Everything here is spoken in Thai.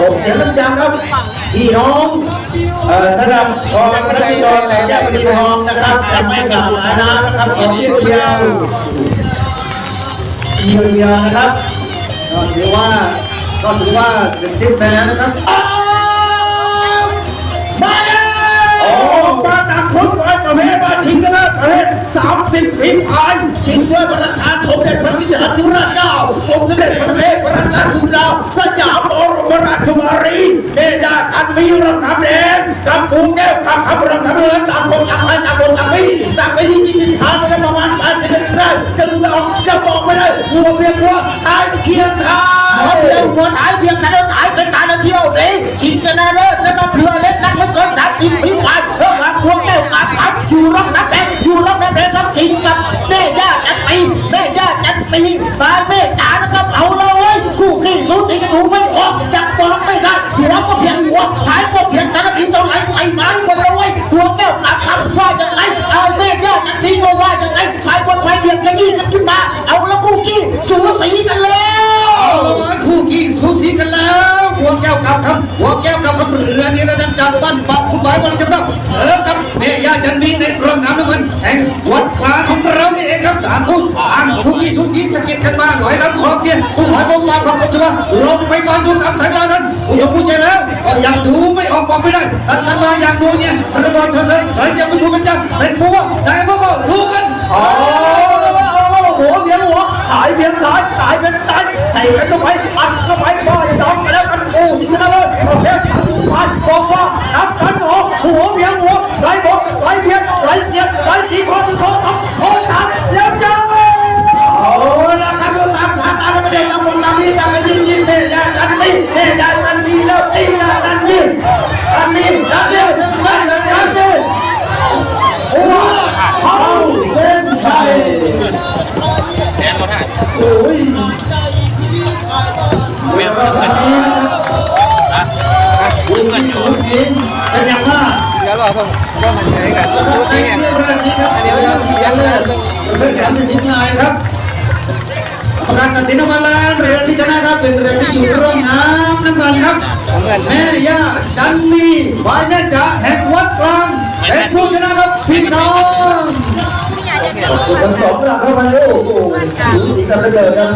ส่งเสียงดังๆครับพี่น้องเอ่อระดับกองพระพี่น้องและญาติพี่น้องนะครับจะไม่กล่าวหานะนะครับขอเพียงเดียวเพียงเดียวนะครับก็ถือว่าก็ถือว่าเสร็จสิ้นไปแล้วนะครับอ้าวมาแล้วโอ้มาหนักพุทธร้อยประเภทมาชิงกันแล้วประเภทสามสิบปีผ่านชิงด้วยพระราชทานส ชาอันมีรำน้ำแดงกับปูแก้วกับขับรำน้ำเงินต่างคนต่างไปต่างคนต่างไปตางไปที่จิตผ่านไปแล้วประมาณสามสิบนาทีได้จะดูไม่ออกจะบอกไม่ได้หัวเพียงหัวทายเคียงทางหัวเพียงหัวถ่ายเพียงแต่เราถ่ายเป็นการเที่ยวนี้ชิงชนะเลิศแล้วก็เรือเล็กนักไม่เกินสามสิบปีไปเริ่มมาพวงแก้วกาบขับอยู่รอบนักแดงอยู่รอบนักแดงครับชิงกับแม่ย่าจันปีแม่ย่าจันปีมาแม่จ๋านะครับเอาเราเว้ยคู่ขี้สูสีกันดูไม่ออก กับเรือนี้นะจับปั้นปักคุณหมายวันจำนำเออกับแม่ย่าจันมีในกรงน้ำน้ำมันแห่งวัดกลางของเรานี่เองครับสามคู่อ่างคู่ขี้สูสีสะกิดกันมาหน่อยลำคอเกียร์ผู้หอยบงมาความกดชัวลงไปก่อนดูตามสายตานั้นผู้ยกผู้ใจแล้วก็ยังดูไม่ออกบอกไม่ได้สัตว์กันมาอย่ากดูเนี่ยมันระเบิดเฉลิมใครจะมาดูกันจังเป็นผู้ว่าได้ก็ก็ดูกกันโอ้หัวเพียงหัวขายเพียงขายขายเพียงตายใส่กันเข้าไปอัดเข้าไปพ่อจะยอมไปแล้วกันโอ้สิงห์นเลยประเภ เดี๋ยวรองก็มันใช้กันแล้วก็ซูใช้ซี่เรื่องนี้ครับอันนี้ไม่ใช่เสียงเลนะยเป็นสามสิบนิดหนายครับประกาศตัดสินออกมาแล้วเรือที่ชนะครับเป็นเรือที่อยู่ร่องน้ำน้ำมันครับแม่ย่าจันมีฝ่ายแม่จ๋าแห่งวัดกลางเป็นผู้ชนะครับพี่น้องขอบคุณทั้งสองหลักครับวันนี้โอ้โหสูสีกันเหลือเกินครับ